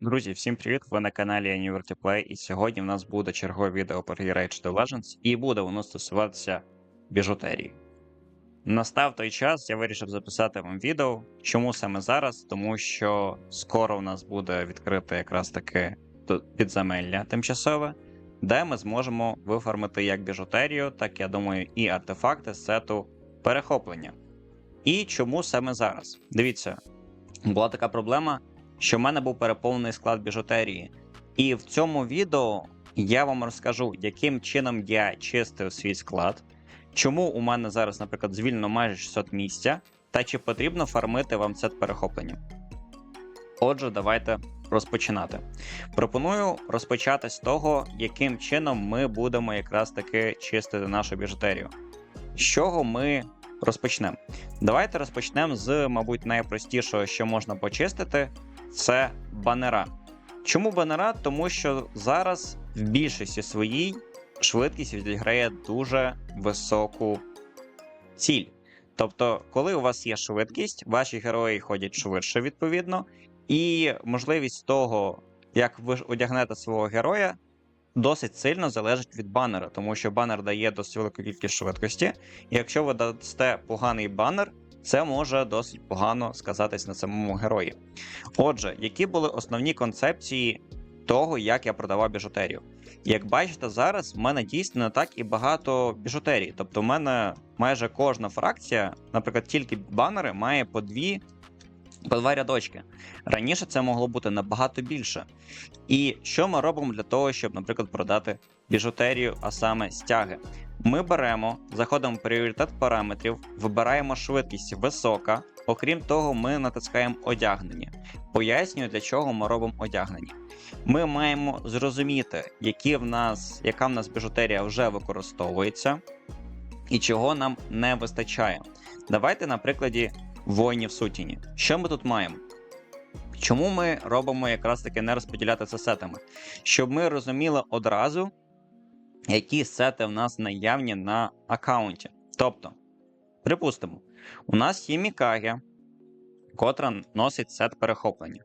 Друзі, всім привіт! Ви на каналі Play, і сьогодні в нас буде чергове відео про Rage to Legends, і буде воно стосуватися біжутерії. Настав той час, я вирішив записати вам відео. Чому саме зараз? Тому що скоро у нас буде відкрите якраз таке підземелля тимчасове, де ми зможемо виформити як біжутерію, так я думаю, і артефакти з сету перехоплення. І чому саме зараз? Дивіться, була така проблема що в мене був переповнений склад біжутерії. І в цьому відео я вам розкажу, яким чином я чистив свій склад, чому у мене зараз, наприклад, звільнено майже 600 місця, та чи потрібно фармити вам сет перехоплення. Отже, давайте розпочинати. Пропоную розпочати з того, яким чином ми будемо якраз таки чистити нашу біжутерію. З чого ми розпочнемо? Давайте розпочнемо з, мабуть, найпростішого, що можна почистити, це банера. Чому банера? Тому що зараз в більшості своїй швидкість відіграє дуже високу ціль. Тобто, коли у вас є швидкість, ваші герої ходять швидше, відповідно, і можливість того, як ви одягнете свого героя, досить сильно залежить від банера, тому що банер дає досить велику кількість швидкості. І якщо ви дасте поганий банер, це може досить погано сказатись на самому герої. Отже, які були основні концепції того, як я продавав біжутерію? Як бачите, зараз в мене дійсно не так і багато біжутерії. Тобто, в мене майже кожна фракція, наприклад, тільки банери, має по дві. По два рядочки. Раніше це могло бути набагато більше. І що ми робимо для того, щоб, наприклад, продати біжутерію, а саме стяги? Ми беремо, заходимо в пріоритет параметрів, вибираємо швидкість висока. Окрім того, ми натискаємо одягнення. Пояснюю, для чого ми робимо одягнення. Ми маємо зрозуміти, які в нас, яка в нас біжутерія вже використовується і чого нам не вистачає. Давайте на прикладі воїнів сутіні. Що ми тут маємо? Чому ми робимо якраз таки не розподіляти це сетами? Щоб ми розуміли одразу, які сети в нас наявні на аккаунті. Тобто, припустимо, у нас є Мікагі, котра носить сет перехоплення.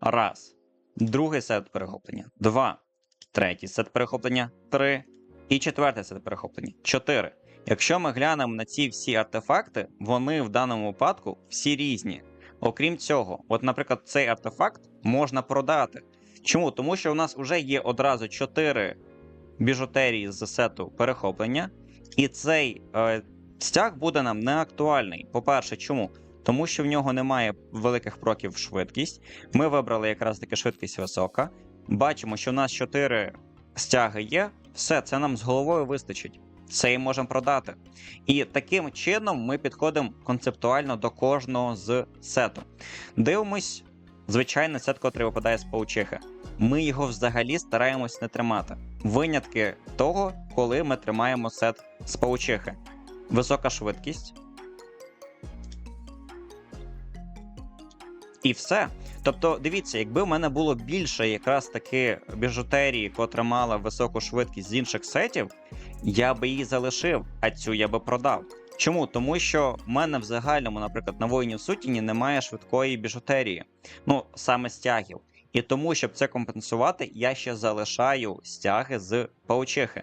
Раз. Другий сет перехоплення. Два. Третій сет перехоплення. Три. І четвертий сет перехоплення. Чотири. Якщо ми глянемо на ці всі артефакти, вони в даному випадку всі різні. Окрім цього, от, наприклад, цей артефакт можна продати. Чому? Тому що у нас вже є одразу 4 біжутерії з сету перехоплення, і цей е, стяг буде нам не актуальний. По-перше, чому? Тому що в нього немає великих проків в швидкість. Ми вибрали якраз таки швидкість висока. Бачимо, що у нас 4 стяги є. Все, це нам з головою вистачить. Це і можемо продати. І таким чином ми підходимо концептуально до кожного з сету. Дивимось, звичайний сет, котрий випадає з паучихи. Ми його взагалі стараємось не тримати. Винятки того, коли ми тримаємо сет з паучихи. Висока швидкість. І все. Тобто, дивіться, якби в мене було більше якраз таки біжутерії, котра мала високу швидкість з інших сетів, я би її залишив, а цю я би продав. Чому? Тому що в мене в загальному, наприклад, на воїнів сутіні немає швидкої біжутерії, ну саме стягів. І тому, щоб це компенсувати, я ще залишаю стяги з паучихи.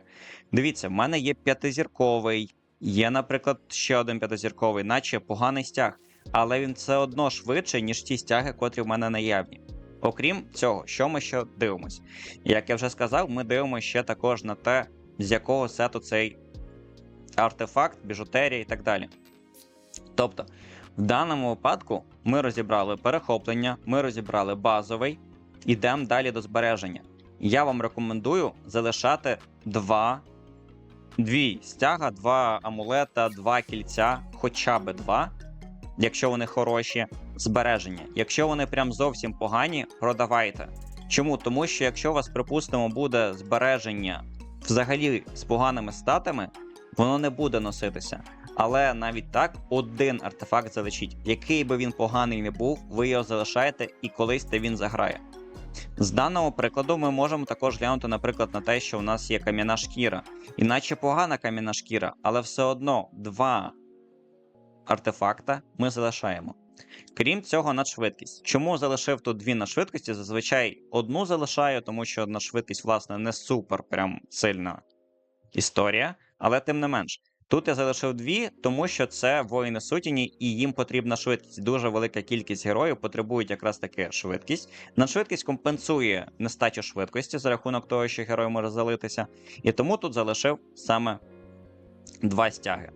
Дивіться, в мене є п'ятизірковий, є, наприклад, ще один п'ятизірковий, наче поганий стяг, але він все одно швидший, ніж ті стяги, котрі в мене наявні. Окрім цього, що ми ще дивимось? Як я вже сказав, ми дивимося ще також на те, з якого сету цей артефакт, біжутерія і так далі. Тобто, в даному випадку ми розібрали перехоплення, ми розібрали базовий, ідемо далі до збереження. Я вам рекомендую залишати два дві стяга, два амулета, два кільця, хоча б два, якщо вони хороші, збереження. Якщо вони прям зовсім погані, продавайте. Чому? Тому що якщо у вас, припустимо, буде збереження взагалі з поганими статами, воно не буде носитися. Але навіть так один артефакт залишіть. Який би він поганий не був, ви його залишаєте і колись він заграє. З даного прикладу ми можемо також глянути, наприклад, на те, що у нас є кам'яна шкіра. Іначе погана кам'яна шкіра, але все одно два артефакта ми залишаємо. Крім цього, надшвидкість. Чому залишив тут дві надшвидкості? Зазвичай одну залишаю, тому що надшвидкість, власне, не супер прям сильна історія, але тим не менш. Тут я залишив дві, тому що це воїни сутіні, і їм потрібна швидкість. Дуже велика кількість героїв потребують якраз таки швидкість. Надшвидкість компенсує нестачу швидкості за рахунок того, що герой може залитися. І тому тут залишив саме два стяги.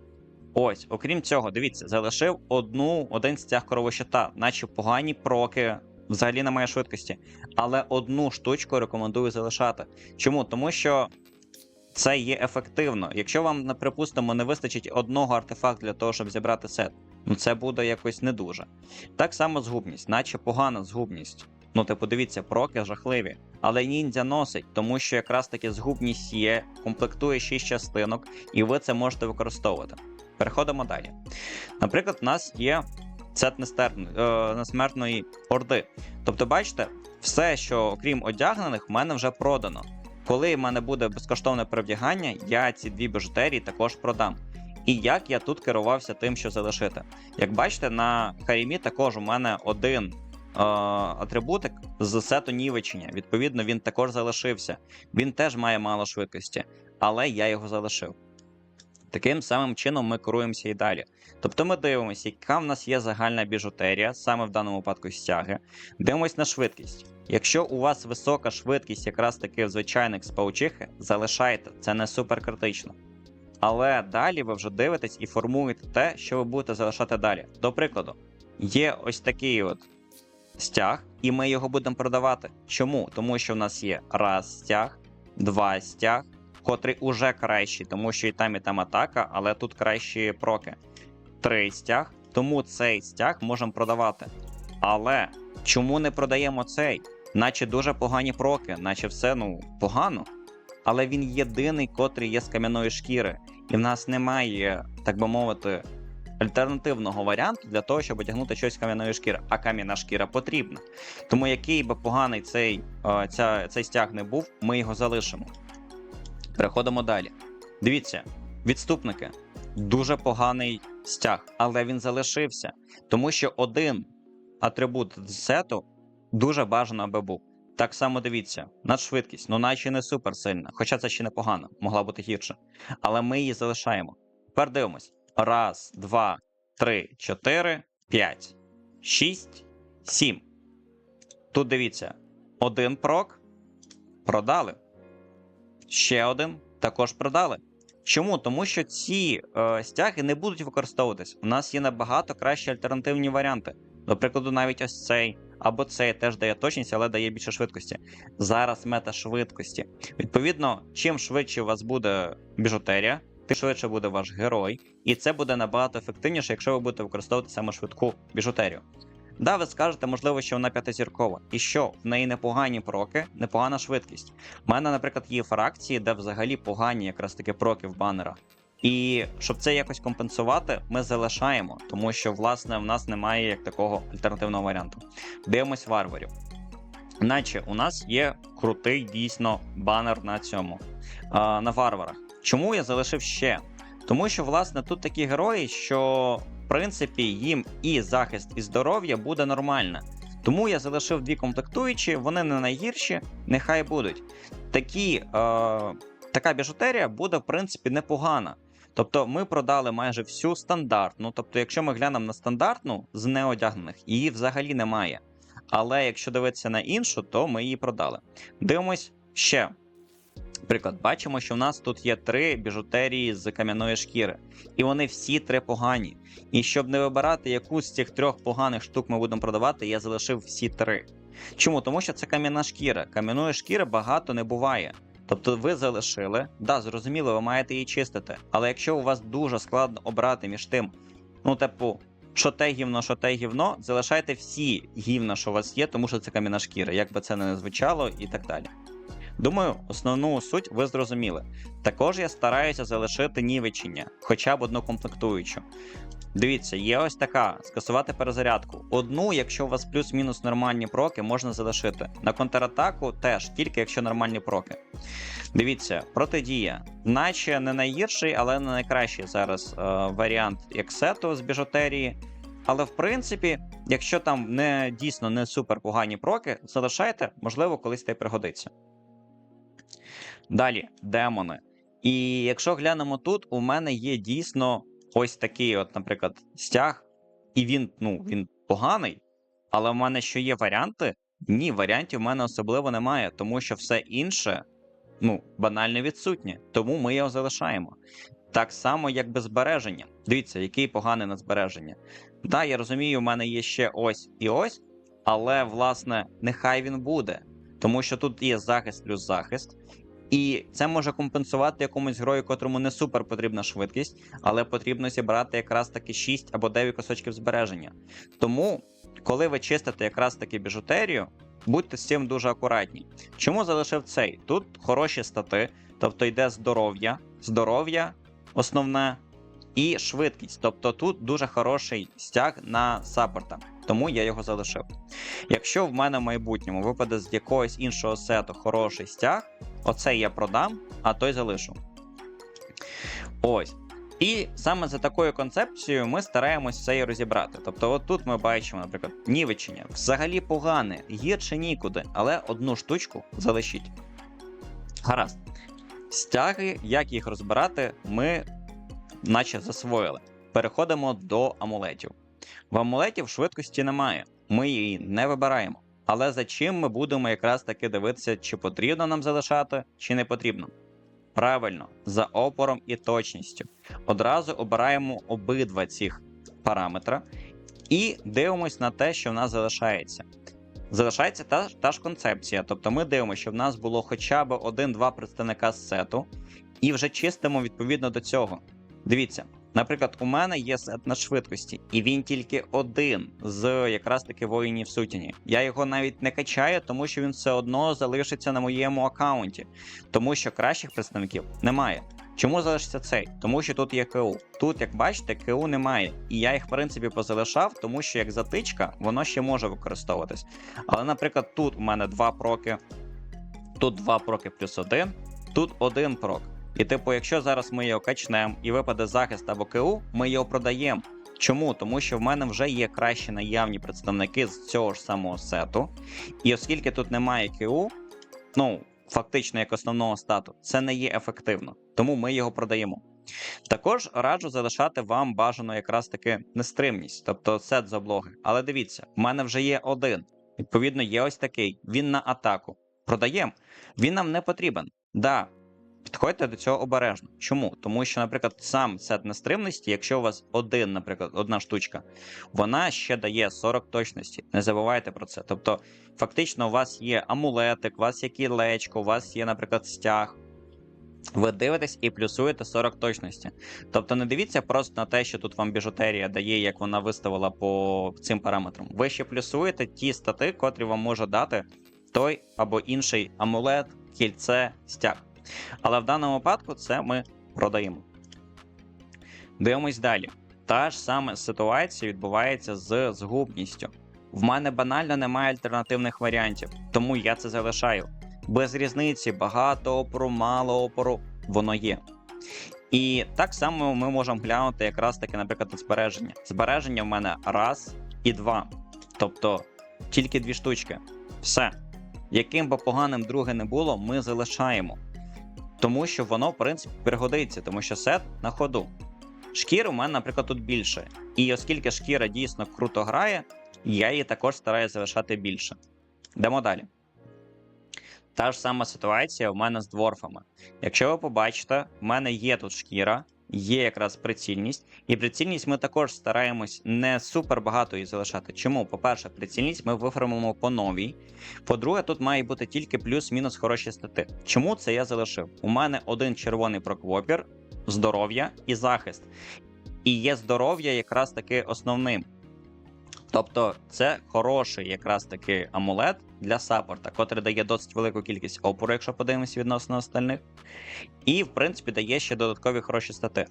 Ось, окрім цього, дивіться, залишив одну, один стяг коровощита, наче погані проки, взагалі немає швидкості. Але одну штучку рекомендую залишати. Чому? Тому що це є ефективно. Якщо вам, припустимо, не вистачить одного артефакту для того, щоб зібрати сет, ну це буде якось не дуже. Так само згубність, наче погана згубність. Ну, типу, дивіться, проки жахливі. Але ніндзя носить, тому що якраз таки згубність є, комплектує 6 частинок, і ви це можете використовувати. Переходимо далі. Наприклад, у нас є сет е, несмертної орди. Тобто, бачите, все, що окрім одягнених, в мене вже продано. Коли в мене буде безкоштовне перевдягання, я ці дві біжутерії також продам. І як я тут керувався тим, що залишити. Як бачите, на Харімі також у мене один е, атрибутик з сету нівечення. Відповідно, він також залишився. Він теж має мало швидкості, але я його залишив. Таким самим чином ми керуємося і далі. Тобто ми дивимося, яка в нас є загальна біжутерія, саме в даному випадку стяги. Дивимось на швидкість. Якщо у вас висока швидкість, якраз таки в звичайних з паучихи, залишайте, це не супер критично. Але далі ви вже дивитесь і формуєте те, що ви будете залишати далі. До прикладу, є ось такий от стяг, і ми його будемо продавати. Чому? Тому що в нас є раз стяг, два стяг, котрий уже кращий, тому що і там, і там атака, але тут кращі проки. Три стяг, тому цей стяг можемо продавати. Але чому не продаємо цей? Наче дуже погані проки, наче все ну погано. Але він єдиний, котрий є з кам'яної шкіри, і в нас немає, так би мовити, альтернативного варіанту для того, щоб одягнути щось з кам'яної шкіри, а кам'яна шкіра потрібна. Тому який би поганий цей, е, ця, цей стяг не був, ми його залишимо. Переходимо далі. Дивіться, відступники. Дуже поганий стяг, але він залишився. Тому що один атрибут сету дуже бажано аби був. Так само дивіться, надшвидкість, ну наче не супер сильна, хоча це ще непогано, могла бути гірше. Але ми її залишаємо. Тепер дивимось: раз, два, три, чотири, п'ять, шість, сім. Тут дивіться, один прок продали. Ще один також продали. Чому? Тому що ці е, стяги не будуть використовуватись. У нас є набагато кращі альтернативні варіанти. До прикладу, навіть ось цей або цей теж дає точність, але дає більше швидкості. Зараз мета швидкості. Відповідно, чим швидше у вас буде біжутерія, тим швидше буде ваш герой, і це буде набагато ефективніше, якщо ви будете використовувати саме швидку біжутерію. Да, ви скажете, можливо, що вона п'ятизіркова. І що в неї непогані проки, непогана швидкість. У мене, наприклад, є фракції, де взагалі погані якраз таки проки в банерах. І щоб це якось компенсувати, ми залишаємо, тому що, власне, в нас немає як такого альтернативного варіанту. Дивимось варварів. Наче у нас є крутий дійсно банер на цьому, а, на варварах. Чому я залишив ще? Тому що, власне, тут такі герої, що принципі їм і захист, і здоров'я буде нормально. Тому я залишив дві комплектуючі, вони не найгірші, нехай будуть. Такі, е, така біжутерія буде, в принципі, непогана. Тобто ми продали майже всю стандартну. Тобто, якщо ми глянемо на стандартну з неодягнених, її взагалі немає. Але якщо дивитися на іншу, то ми її продали. Дивимось ще. Приклад, бачимо, що в нас тут є три біжутерії з кам'яної шкіри, і вони всі три погані. І щоб не вибирати, яку з цих трьох поганих штук ми будемо продавати, я залишив всі три. Чому? Тому що це кам'яна шкіра. Кам'яної шкіри багато не буває. Тобто ви залишили, да, зрозуміло, ви маєте її чистити. Але якщо у вас дуже складно обрати між тим, ну, типу, що те гівно, що те гівно, залишайте всі гівна, що у вас є, тому що це кам'яна шкіра, як би це не звучало, і так далі. Думаю, основну суть ви зрозуміли. Також я стараюся залишити нівечення, хоча б одну комплектуючу. Дивіться, є ось така: скасувати перезарядку. Одну, якщо у вас плюс-мінус нормальні проки, можна залишити. На контратаку теж, тільки якщо нормальні проки. Дивіться, протидія. Наче не найгірший, але не найкращий зараз е, варіант як сету з біжутерії. Але в принципі, якщо там не дійсно не супер погані проки, залишайте, можливо, колись та й пригодиться. Далі, демони. І якщо глянемо тут, у мене є дійсно ось такий, от, наприклад, стяг, і він, ну, він поганий, але в мене що є варіанти? Ні, варіантів в мене особливо немає, тому що все інше ну, банально відсутнє. Тому ми його залишаємо. Так само, як без збереження. Дивіться, який поганий на збереження. Так, я розумію, у мене є ще ось і ось, але, власне, нехай він буде. Тому що тут є захист плюс захист. І це може компенсувати якомусь грою, котрому не супер потрібна швидкість, але потрібно зібрати якраз таки 6 або 9 кусочків збереження. Тому, коли ви чистите якраз таки біжутерію, будьте з цим дуже акуратні. Чому залишив цей? Тут хороші стати, тобто йде здоров'я, здоров'я основне і швидкість. Тобто тут дуже хороший стяг на саппорта, тому я його залишив. Якщо в мене в майбутньому випаде з якогось іншого сету хороший стяг, оцей я продам, а той залишу. Ось. І саме за такою концепцією ми стараємось все і розібрати. Тобто, от тут ми бачимо, наприклад, нівечення. Взагалі погане, гірше нікуди, але одну штучку залишіть. Гаразд. Стяги, як їх розбирати, ми наче засвоїли. Переходимо до амулетів. В амулетів швидкості немає, ми її не вибираємо. Але за чим ми будемо якраз таки дивитися, чи потрібно нам залишати, чи не потрібно. Правильно, за опором і точністю. Одразу обираємо обидва цих параметра і дивимось на те, що в нас залишається. Залишається та, та ж концепція, тобто ми дивимося, що в нас було хоча б один-два представника з сету, і вже чистимо відповідно до цього. Дивіться, наприклад, у мене є сет на швидкості, і він тільки один з якраз таки воїнів сутіні. Я його навіть не качаю, тому що він все одно залишиться на моєму аккаунті, тому що кращих представників немає. Чому залишиться цей? Тому що тут є КУ. Тут, як бачите, КУ немає. І я їх, в принципі, позалишав, тому що як затичка, воно ще може використовуватись. Але, наприклад, тут у мене два проки, тут два проки плюс один, тут один прок. І, типу, якщо зараз ми його качнемо і випаде захист або КУ, ми його продаємо. Чому? Тому що в мене вже є кращі наявні представники з цього ж самого сету. І оскільки тут немає КУ, ну, фактично як основного стату, це не є ефективно, тому ми його продаємо. Також раджу залишати вам бажано якраз таки нестримність, тобто сет з облоги. Але дивіться, в мене вже є один. Відповідно, є ось такий. Він на атаку. Продаємо. Він нам не потрібен. Да, Підходьте до цього обережно. Чому? Тому що, наприклад, сам сет нестримності, якщо у вас один, наприклад, одна штучка, вона ще дає 40 точності. Не забувайте про це. Тобто, фактично, у вас є амулетик, у вас є кілечко, у вас є, наприклад, стяг. Ви дивитесь і плюсуєте 40 точності. Тобто не дивіться просто на те, що тут вам біжутерія дає, як вона виставила по цим параметрам. Ви ще плюсуєте ті стати, котрі вам може дати той або інший амулет, кільце, стяг. Але в даному випадку це ми продаємо. Дивимось далі. Та ж сама ситуація відбувається з згубністю. В мене банально немає альтернативних варіантів, тому я це залишаю. Без різниці, багато опору, мало опору, воно є. І так само ми можемо глянути якраз таки, наприклад, на збереження. Збереження в мене раз і два. Тобто тільки дві штучки. Все. Яким би поганим друге не було, ми залишаємо. Тому що воно, в принципі, пригодиться, тому що сет на ходу. Шкір у мене, наприклад, тут більше. І оскільки шкіра дійсно круто грає, я її також стараюся залишати більше. Йдемо далі. Та ж сама ситуація у мене з дворфами. Якщо ви побачите, в мене є тут шкіра, є якраз прицільність, і прицільність ми також стараємось не супер багато її залишати. Чому? По-перше, прицільність ми виформимо по новій. По-друге, тут має бути тільки плюс-мінус хороші стати. Чому це я залишив? У мене один червоний проквопір, здоров'я і захист. І є здоров'я якраз таки основним. Тобто це хороший якраз таки амулет для саппорта, котрий дає досить велику кількість опору, якщо подивимося відносно остальних. І, в принципі, дає ще додаткові хороші стати.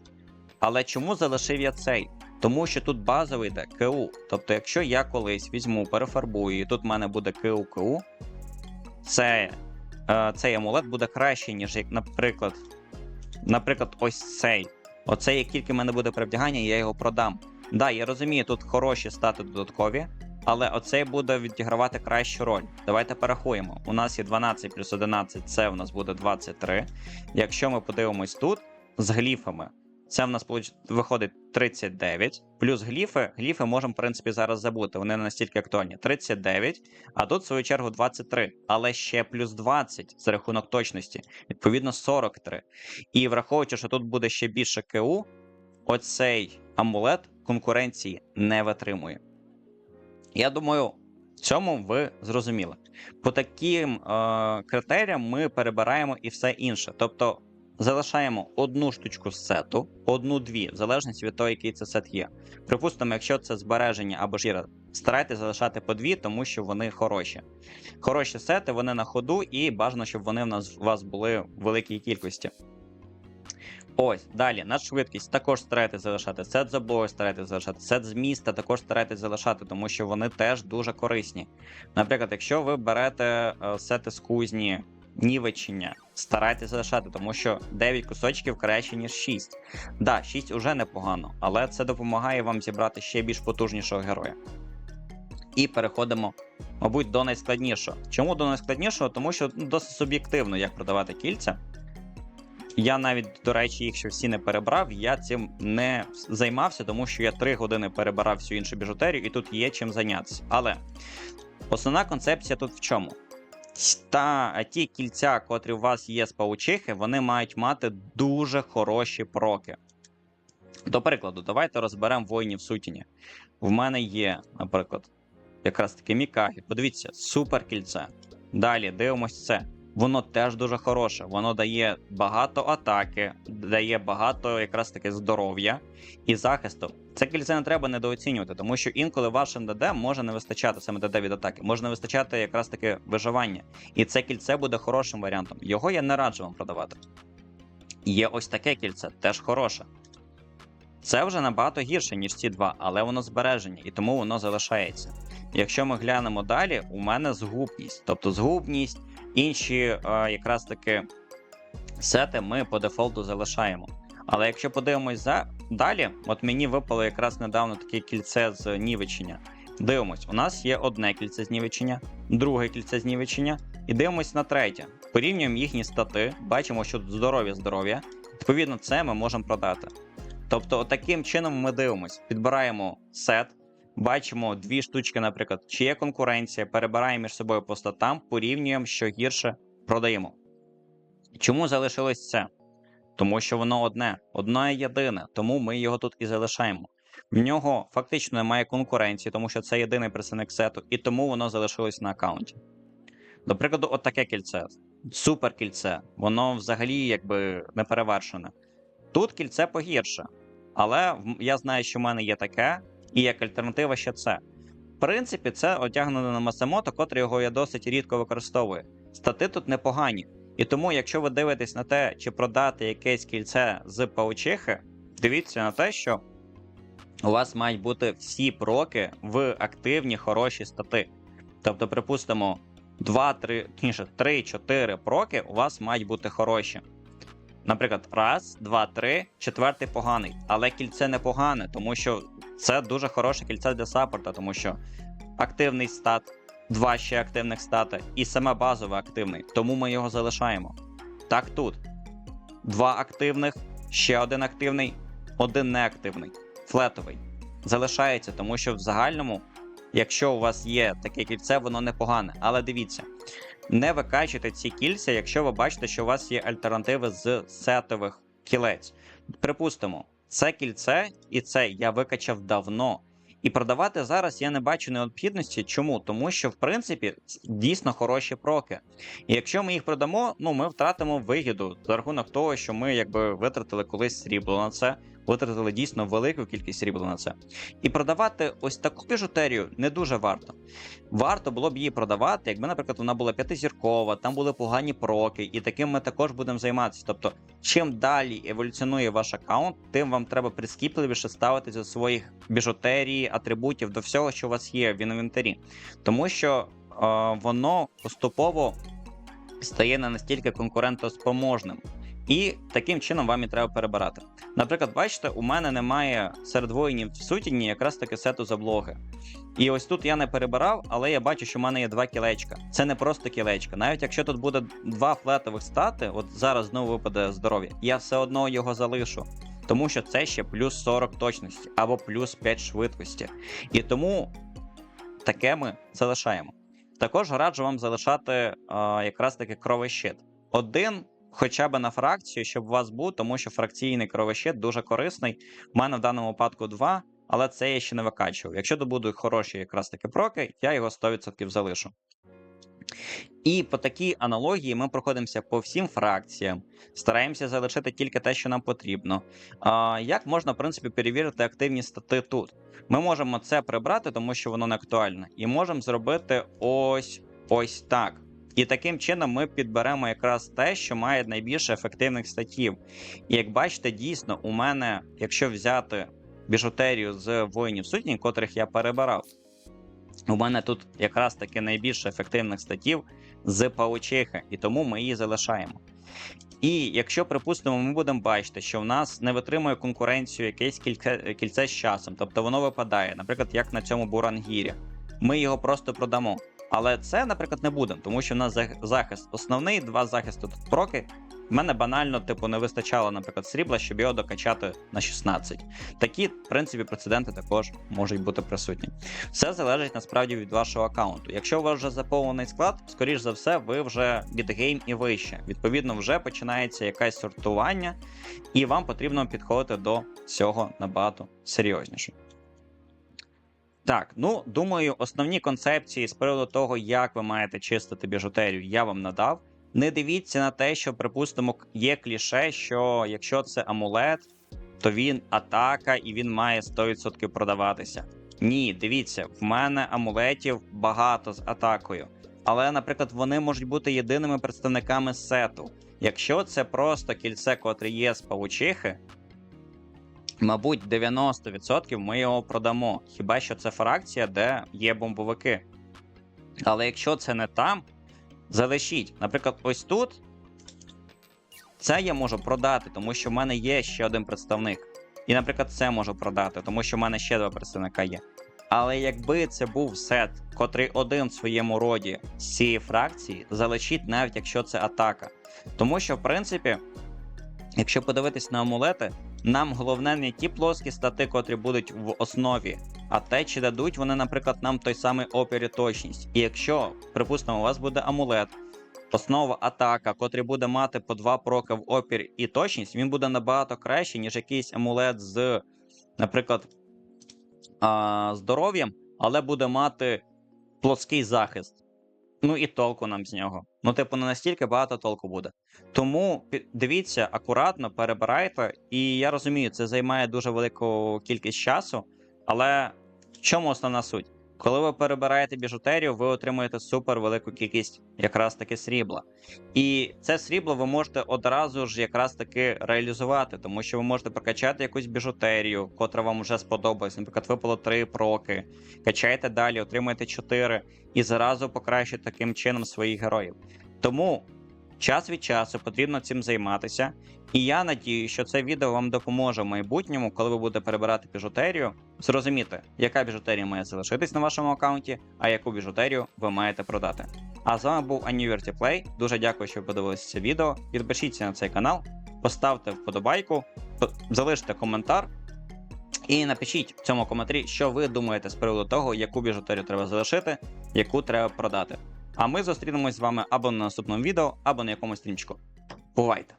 Але чому залишив я цей? Тому що тут базовий йде КУ. Тобто, якщо я колись візьму, перефарбую, і тут в мене буде КУ КУ, це, е, цей амулет буде кращий, ніж, як, наприклад, наприклад, ось цей. Оцей, як тільки в мене буде перевдягання, я його продам. Да, я розумію, тут хороші стати додаткові, але оцей буде відігравати кращу роль. Давайте порахуємо. У нас є 12 плюс 11, це у нас буде 23. Якщо ми подивимось тут з гліфами, це в нас виходить 39. Плюс гліфи. Гліфи можемо, в принципі, зараз забути. Вони не настільки актуальні. 39, а тут, в свою чергу, 23. Але ще плюс 20 за рахунок точності. Відповідно, 43. І враховуючи, що тут буде ще більше КУ, оцей амулет конкуренції не витримує. Я думаю, в цьому ви зрозуміли. По таким е, критеріям ми перебираємо і все інше. Тобто залишаємо одну штучку з сету, одну-дві, в залежності від того, який це сет є. Припустимо, якщо це збереження або жіра, старайтесь залишати по дві, тому що вони хороші. Хороші сети, вони на ходу, і бажано, щоб вони в нас у вас були в великій кількості. Ось, далі, надшвидкість також старайтесь залишати. Сет за бою старайтесь залишати. Сет з міста також старайтесь залишати, тому що вони теж дуже корисні. Наприклад, якщо ви берете е, сети з кузні, нівечення, старайтесь залишати, тому що 9 кусочків краще, ніж 6. Да, 6 уже непогано, але це допомагає вам зібрати ще більш потужнішого героя. І переходимо, мабуть, до найскладнішого. Чому до найскладнішого? Тому що ну, досить суб'єктивно, як продавати кільця. Я навіть, до речі, їх ще всі не перебрав, я цим не займався, тому що я 3 години перебирав всю іншу біжутерію, і тут є чим зайнятися. Але основна концепція тут в чому? Та ті кільця, котрі у вас є з паучихи, вони мають мати дуже хороші проки. До прикладу, давайте розберемо воїнів сутіні. В мене є, наприклад, якраз таки Мікахі. Подивіться, супер кільце. Далі дивимось це. Воно теж дуже хороше. Воно дає багато атаки, дає багато якраз таки здоров'я і захисту. Це кільце не треба недооцінювати, тому що інколи вашим ДД може не вистачати саме ДД від атаки, може не вистачати якраз таки виживання. І це кільце буде хорошим варіантом. Його я не раджу вам продавати. Є ось таке кільце, теж хороше. Це вже набагато гірше, ніж ці два, але воно збереження, і тому воно залишається. Якщо ми глянемо далі, у мене згубність. Тобто згубність, інші е, якраз таки сети ми по дефолту залишаємо. Але якщо подивимось за далі, от мені випало якраз недавно таке кільце з нівечення. Дивимось, у нас є одне кільце з нівечення, друге кільце з нівечення, і дивимось на третє. Порівнюємо їхні стати, бачимо, що тут здоров'я здоров'я. Відповідно, це ми можемо продати. Тобто, таким чином ми дивимось, підбираємо сет, бачимо дві штучки, наприклад, чи є конкуренція, перебираємо між собою по статам, порівнюємо, що гірше продаємо. Чому залишилось це? Тому що воно одне, одне єдине, тому ми його тут і залишаємо. В нього фактично немає конкуренції, тому що це єдиний представник сету, і тому воно залишилось на аккаунті. До прикладу, от кільце. Супер кільце, воно взагалі якби не перевершене. Тут кільце погірше, але я знаю, що в мене є таке, і як альтернатива ще це. В принципі, це одягнено на Масамото, котрий його я досить рідко використовую. Стати тут непогані. І тому, якщо ви дивитесь на те, чи продати якесь кільце з паучихи, дивіться на те, що у вас мають бути всі проки в активні хороші стати. Тобто, припустимо, 2-3, 3-4 проки у вас мають бути хороші. Наприклад, раз, два, три, четвертий поганий. Але кільце не погане, тому що це дуже хороше кільце для саппорта, тому що активний стат, два ще активних стати, і саме базове активний. Тому ми його залишаємо. Так тут. Два активних, ще один активний, один неактивний, флетовий. Залишається, тому що в загальному, якщо у вас є таке кільце, воно непогане. Але дивіться, не викачуйте ці кільця, якщо ви бачите, що у вас є альтернативи з сетових кілець. Припустимо, це кільце і це я викачав давно. І продавати зараз я не бачу необхідності. Чому? Тому що, в принципі, дійсно хороші проки. І якщо ми їх продамо, ну ми втратимо вигіду за рахунок того, що ми якби витратили колись срібло на це, витратили дійсно велику кількість срібла на це. І продавати ось таку біжутерію не дуже варто. Варто було б її продавати, якби, наприклад, вона була п'ятизіркова, там були погані проки, і таким ми також будемо займатися. Тобто, чим далі еволюціонує ваш аккаунт, тим вам треба прискіпливіше ставитися до своїх біжутерії, атрибутів, до всього, що у вас є в інвентарі. Тому що е, воно поступово стає не настільки конкурентоспроможним. І таким чином вам і треба перебирати. Наприклад, бачите, у мене немає серед воїнів в сутіні якраз таки сету з облоги. І ось тут я не перебирав, але я бачу, що в мене є два кілечка. Це не просто кілечка. Навіть якщо тут буде два флетових стати, от зараз знову випаде здоров'я, я все одно його залишу. Тому що це ще плюс 40 точності або плюс 5 швидкості. І тому таке ми залишаємо. Також раджу вам залишати а, якраз таки кровощит. Один хоча б на фракцію, щоб у вас був, тому що фракційний кровощит дуже корисний. У мене в даному випадку два, але це я ще не викачував. Якщо добудуть хороші якраз таки проки, я його 100% залишу. І по такій аналогії ми проходимося по всім фракціям, стараємося залишити тільки те, що нам потрібно. А, Як можна, в принципі, перевірити активні стати тут? Ми можемо це прибрати, тому що воно не актуальне, і можемо зробити ось ось так. І таким чином ми підберемо якраз те, що має найбільше ефективних статів. І як бачите, дійсно, у мене, якщо взяти біжутерію з воїнів сутні, котрих я перебирав, у мене тут якраз таки найбільше ефективних статів з паучихи, і тому ми її залишаємо. І якщо, припустимо, ми будемо бачити, що в нас не витримує конкуренцію якесь кільце, кільце з часом, тобто воно випадає, наприклад, як на цьому бурангірі, ми його просто продамо. Але це, наприклад, не буде, тому що в нас захист основний, два захисти тут проки. В мене банально, типу, не вистачало, наприклад, срібла, щоб його докачати на 16. Такі, в принципі, прецеденти також можуть бути присутні. Все залежить насправді від вашого аккаунту. Якщо у вас вже заповнений склад, скоріш за все, ви вже мідгейм і вище. Відповідно, вже починається якесь сортування, і вам потрібно підходити до цього набагато серйозніше. Так, ну думаю, основні концепції з приводу того, як ви маєте чистити біжутерію, я вам надав. Не дивіться на те, що, припустимо, є кліше, що якщо це амулет, то він атака і він має 100% продаватися. Ні, дивіться, в мене амулетів багато з атакою. Але, наприклад, вони можуть бути єдиними представниками сету. Якщо це просто кільце, котре є з павучихи, мабуть, 90% ми його продамо. Хіба що це фракція, де є бомбовики. Але якщо це не там, залишіть. Наприклад, ось тут. Це я можу продати, тому що в мене є ще один представник. І, наприклад, це можу продати, тому що в мене ще два представника є. Але якби це був сет, котрий один в своєму роді з цієї фракції, залишіть навіть якщо це атака. Тому що, в принципі, якщо подивитись на амулети, нам головне не ті плоскі стати, котрі будуть в основі, а те, чи дадуть вони, наприклад, нам той самий опір і точність. І якщо, припустимо, у вас буде амулет, основа атака, котрий буде мати по два проки в опір і точність, він буде набагато краще, ніж якийсь амулет з, наприклад, здоров'ям, але буде мати плоский захист. Ну і толку нам з нього. Ну, типу, не настільки багато толку буде. Тому дивіться, акуратно перебирайте, і я розумію, це займає дуже велику кількість часу, але в чому основна суть? Коли ви перебираєте біжутерію, ви отримуєте супер велику кількість якраз таки срібла. І це срібло ви можете одразу ж якраз таки реалізувати, тому що ви можете прокачати якусь біжутерію, котра вам вже сподобалась. Наприклад, випало 3 проки, качаєте далі, отримуєте 4 і зразу покращуєте таким чином своїх героїв. Тому час від часу потрібно цим займатися. І я надію, що це відео вам допоможе в майбутньому, коли ви будете перебирати біжутерію, зрозуміти, яка біжутерія має залишитись на вашому аккаунті, а яку біжутерію ви маєте продати. А з вами був Anniversary Play. Дуже дякую, що ви подивилися це відео. Підпишіться на цей канал, поставте вподобайку, залиште коментар. І напишіть в цьому коментарі, що ви думаєте з приводу того, яку біжутерію треба залишити, яку треба продати. А ми зустрінемось з вами або на наступному відео, або на якомусь стрімчику. Бувайте!